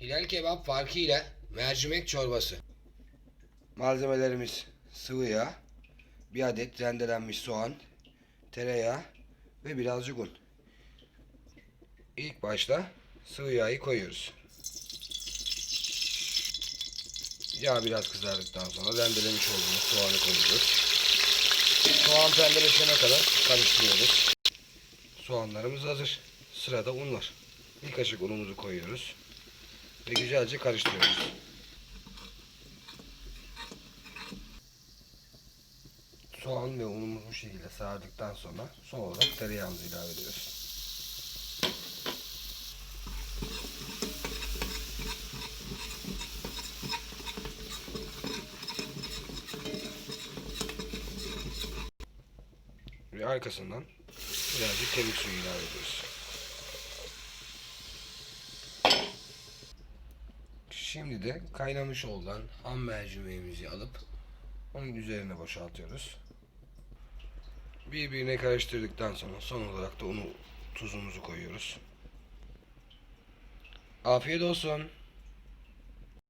Hilal kebap farkıyla mercimek çorbası. Malzemelerimiz sıvı yağ, bir adet rendelenmiş soğan, tereyağı ve birazcık un. İlk başta sıvı yağı koyuyoruz. Yağ biraz kızardıktan sonra rendelemiş olduğumuz soğanı koyuyoruz. Soğan pembeleşene kadar karıştırıyoruz. Soğanlarımız hazır. Sırada un var. Bir kaşık unumuzu koyuyoruz. Ve güzelce karıştırıyoruz. Soğan ve unumuzu bu şekilde sardıktan sonra son olarak tereyağımızı ilave ediyoruz. Ve arkasından birazcık kemik suyu ilave ediyoruz. Şimdi de kaynamış olan ham mercimeğimizi alıp onun üzerine boşaltıyoruz. Birbirine karıştırdıktan sonra son olarak da unu tuzumuzu koyuyoruz. Afiyet olsun.